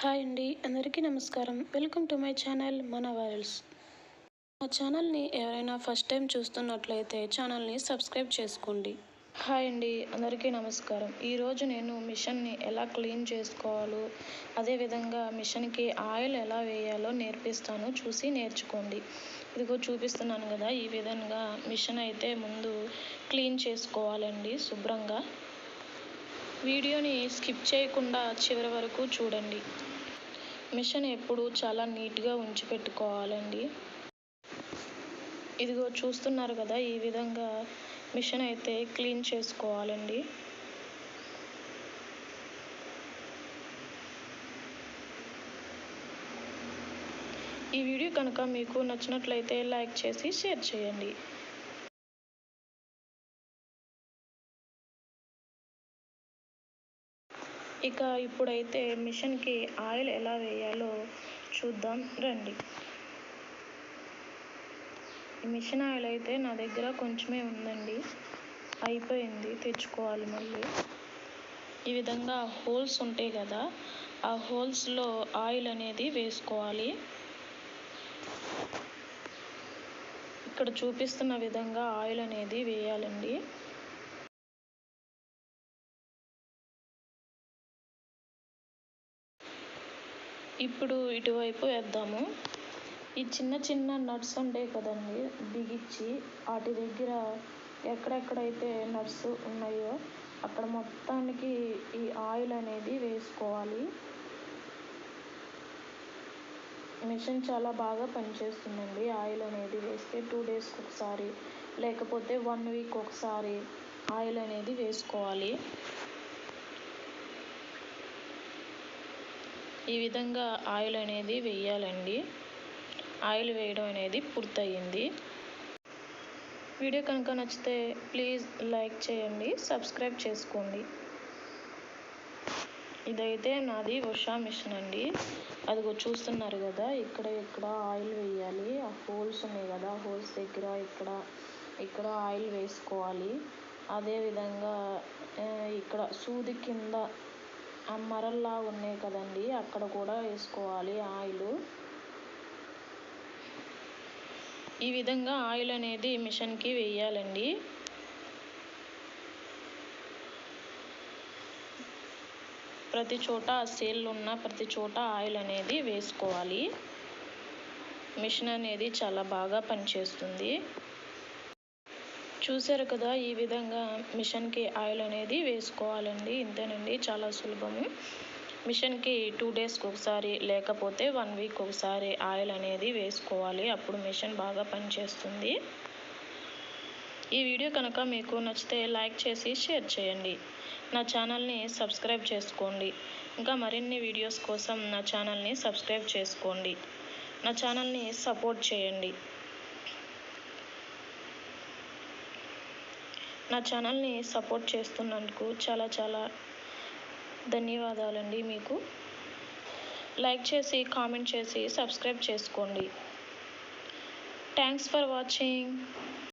Hi అండి అందరికీ నమస్కారం. వెల్కమ్ టు మై ఛానల్ మన వైరల్స్ మా ఛానల్ని ఎవరైనా ఫస్ట్ టైం చూస్తున్నట్లయితే ఛానల్ని సబ్స్క్రైబ్ చేసుకోండి. హాయ్ అండి అందరికీ నమస్కారం. ఈరోజు నేను మిషన్ని ఎలా క్లీన్ చేసుకోవాలో అదేవిధంగా మిషన్కి ఆయిల్ ఎలా వేయాలో నేర్పిస్తాను. చూసి నేర్చుకోండి. ఇదిగో చూపిస్తున్నాను కదా ఈ విధంగా మిషన్ అయితే ముందు క్లీన్ చేసుకోవాలండి శుభ్రంగా. వీడియోని స్కిప్ చేయకుండా చివరి వరకు చూడండి. మిషన్ ఎప్పుడు చాలా నీట్గా ఉంచి పెట్టుకోవాలండి. ఇదిగో చూస్తున్నారు కదా ఈ విధంగా మిషన్ అయితే క్లీన్ చేసుకోవాలండి. ఈ వీడియో కనుక మీకు నచ్చినట్లయితే లైక్ చేసి షేర్ చేయండి. ఇక ఇప్పుడైతే మిషన్కి ఆయిల్ ఎలా వేయాలో చూద్దాం. రండి. మిషన్ ఆయిల్ అయితే నా దగ్గర కొంచెమే ఉందండి. అయిపోయింది. తెచ్చుకోవాలి మళ్ళీ. ఈ విధంగా హోల్స్ ఉంటాయి కదా ఆ హోల్స్లో ఆయిల్ అనేది వేసుకోవాలి. ఇక్కడ చూపిస్తున్న విధంగా ఆయిల్ అనేది వేయాలండి. ఇప్పుడు ఇటువైపు వేద్దాము. ఈ చిన్న చిన్న నట్స్ ఉంటాయి కదండి బిగించి వాటి దగ్గర ఎక్కడెక్కడైతే నట్స్ ఉన్నాయో అక్కడ మొత్తానికి ఈ ఆయిల్ అనేది వేసుకోవాలి. మిషన్ చాలా బాగా పనిచేస్తుందండి ఆయిల్ అనేది వేస్తే టూ డేస్కి ఒకసారి లేకపోతే వన్ వీక్ ఒకసారి ఆయిల్ అనేది వేసుకోవాలి. ఈ విధంగా ఆయిల్ అనేది వేయాలండి. ఆయిల్ వేయడం అనేది పూర్తయింది. వీడియో కనుక నచ్చితే ప్లీజ్ లైక్ చేయండి సబ్స్క్రైబ్ చేసుకోండి. ఇదైతే నాది ఉషా మిషన్ అండి. అదిగో చూస్తున్నారు కదా ఇక్కడ ఇక్కడ ఆయిల్ వేయాలి. ఆ హోల్స్ ఉన్నాయి కదా హోల్స్ దగ్గర ఇక్కడ ఇక్కడ ఆయిల్ వేసుకోవాలి. అదేవిధంగా ఇక్కడ సూది కింద మరల్లా ఉన్నాయి కదండి. అక్కడ కూడా వేసుకోవాలి ఆయిల్. ఈ విధంగా ఆయిల్ అనేది మిషన్కి వేయాలండి. ప్రతి చోట సేల్ ఉన్న ప్రతి చోట ఆయిల్ అనేది వేసుకోవాలి. మిషన్ అనేది చాలా బాగా పనిచేస్తుంది. చూసారు కదా ఈ విధంగా మిషన్కి ఆయిల్ అనేది వేసుకోవాలండి. ఇంతేనండి చాలా సులభము. మిషన్కి టూ డేస్కి ఒకసారి లేకపోతే వన్ వీక్ ఒకసారి ఆయిల్ అనేది వేసుకోవాలి. అప్పుడు మిషన్ బాగా పనిచేస్తుంది. ఈ వీడియో కనుక మీకు నచ్చితే లైక్ చేసి షేర్ చేయండి. నా ఛానల్ని సబ్స్క్రైబ్ చేసుకోండి. ఇంకా మరిన్ని వీడియోస్ కోసం నా ఛానల్ని సబ్స్క్రైబ్ చేసుకోండి. నా ఛానల్ని సపోర్ట్ చేయండి. నా ఛానల్ని సపోర్ట్ చేస్తున్నందుకు చాలా చాలా ధన్యవాదాలండి మీకు. లైక్ చేసి కామెంట్ చేసి సబ్స్క్రైబ్ చేసుకోండి. Thanks for watching.